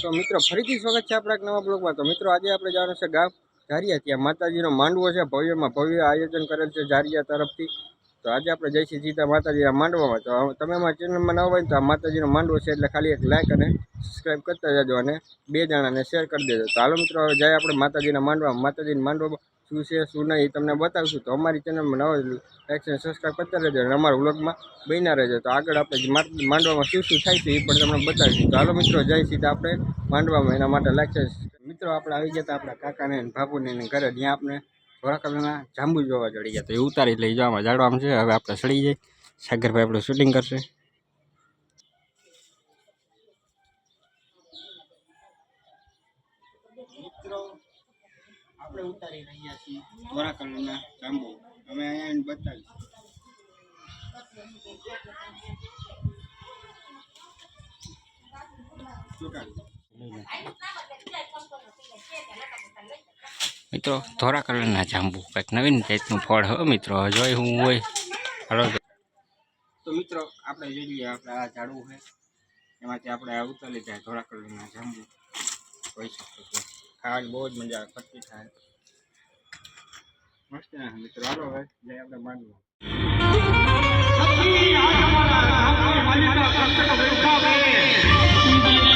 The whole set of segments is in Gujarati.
તો મિત્રો, ફરીથી સ્વાગત છે આપણા નવા બ્લોગમાં. તો મિત્રો, આજે આપણે જવાનું છે ગામ ઝારિયા ત્યાં. માતાજીનો માંડવો છે. ભવ્યમાં ભવ્ય આયોજન કરેલ છે ઝારિયા તરફથી. તો આજે આપણે જઈશું જીતા માતાજીના માંડવામાં. તો તમે અમારા ચેનલમાં ન હોય તો આ માતાજીનો માંડવો છે એટલે ખાલી એક લાઇક અને સબસ્ક્રાઈબ કરતા જજો અને બે જણાને શેર કરી દેજો. તો હાલો મિત્રો, હવે જાય આપણે માતાજીના માંડવામાં. માતાજીના માંડવામાં શું છે, શું નહીં, એ તમને બતાવશું. તો અમારી ચેનલમાં નવો લાઈક અને સબસ્ક્રાઈબ કરતા રહેજો અને અમારા વ્લોગમાં બન્યા રહેજો. તો આગળ આપણે માંડવામાં શું શું થાય છે, એ પણ તમને બતાવીશું. તો હાલો મિત્રો, જય સીધા આપણે માંડવામાં એના માટે લાઈક મિત્રો, આપણે આવી ગયા હતા આપણા કાકાને બાપુને ઘરે. ત્યાં આપણે થોડા કલરના જાંબુ જોવા ચડી ગયા તો એ ઉતારી લઈ જવામાં જાડવામાં છે. હવે આપણે સડી જાય સાગરભાઈ આપણું શૂટિંગ કરશે. મિત્રો આપણે ઉતારી રહ્યા છીએ. ધોરા કલરના જાંબુ. અમે અહીંયા બતાવીશું. મિત્રો ધોરા કલરના જાંબુ. કંઈક નવીન ટાઈપનું ફળ હો મિત્રો. જોઈ હું હોય. હલો. તો મિત્રો આપણે જોઈ લઈએ આપણે આ ઝાડવું છે. એમાંથી આપણે આ ઉતારી જાય ધોરા કલરના જાંબુ. હોઈ શકો છો. ખાવાની બહુ જ મજા આવે ખર્ચી થાય મસ્ત મિત્રો. હાલો હવે જય આપણે માનવું આવી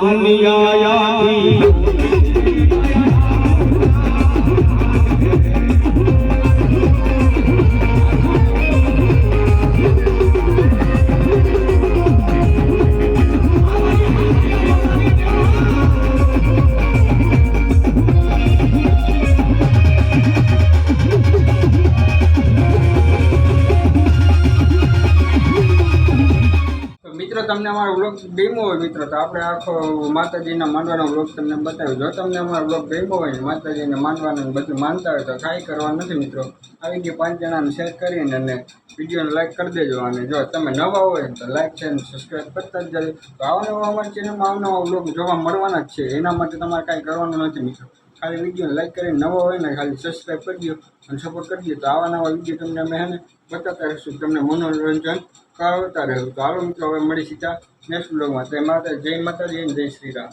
દુનિયા તમને અમારો બ્લોગ ગમ્યો હોય મિત્રો, તો આપણે આખો માતાજીના માંડવાનો બ્લોગ તમને બતાવ્યો. જો તમને અમારો બ્લોગ ગમ્યો હોય માતાજીને માનવાનું બધું માનતા હોય તો કાંઈ કરવાનું નથી મિત્રો. આવી ગઈ પાંચ જણાને શેર કરીને અને વિડીયોને લાઇક કરી દેજો અને જો તમે નવા હોય તો લાઇક છે અને સબસ્ક્રાઈબ કરતા જ જજો. તો આવા નવા અમારી ચેનલમાં આવનવા બ્લોગ જોવા મળવાના જ છે. એના માટે તમારે કાંઈ કરવાનું નથી મિત્રો. ખાલી વિડીયોને લાઈક કરીને નવો હોય ને ખાલી સબસ્ક્રાઈબ કરી દો અને સપોર્ટ કરી દો, તો આવા નવા વીડિયો તમને અમે હે ને બતાવતા રહીશું. તમને મનોરંજન કરાવતા રહ્યું તો હાલો મિત્રો, હવે મળી સીધા નેક્સ્ટ બ્લોગમાં તો માતા જય માતાજી, જય શ્રી રામ.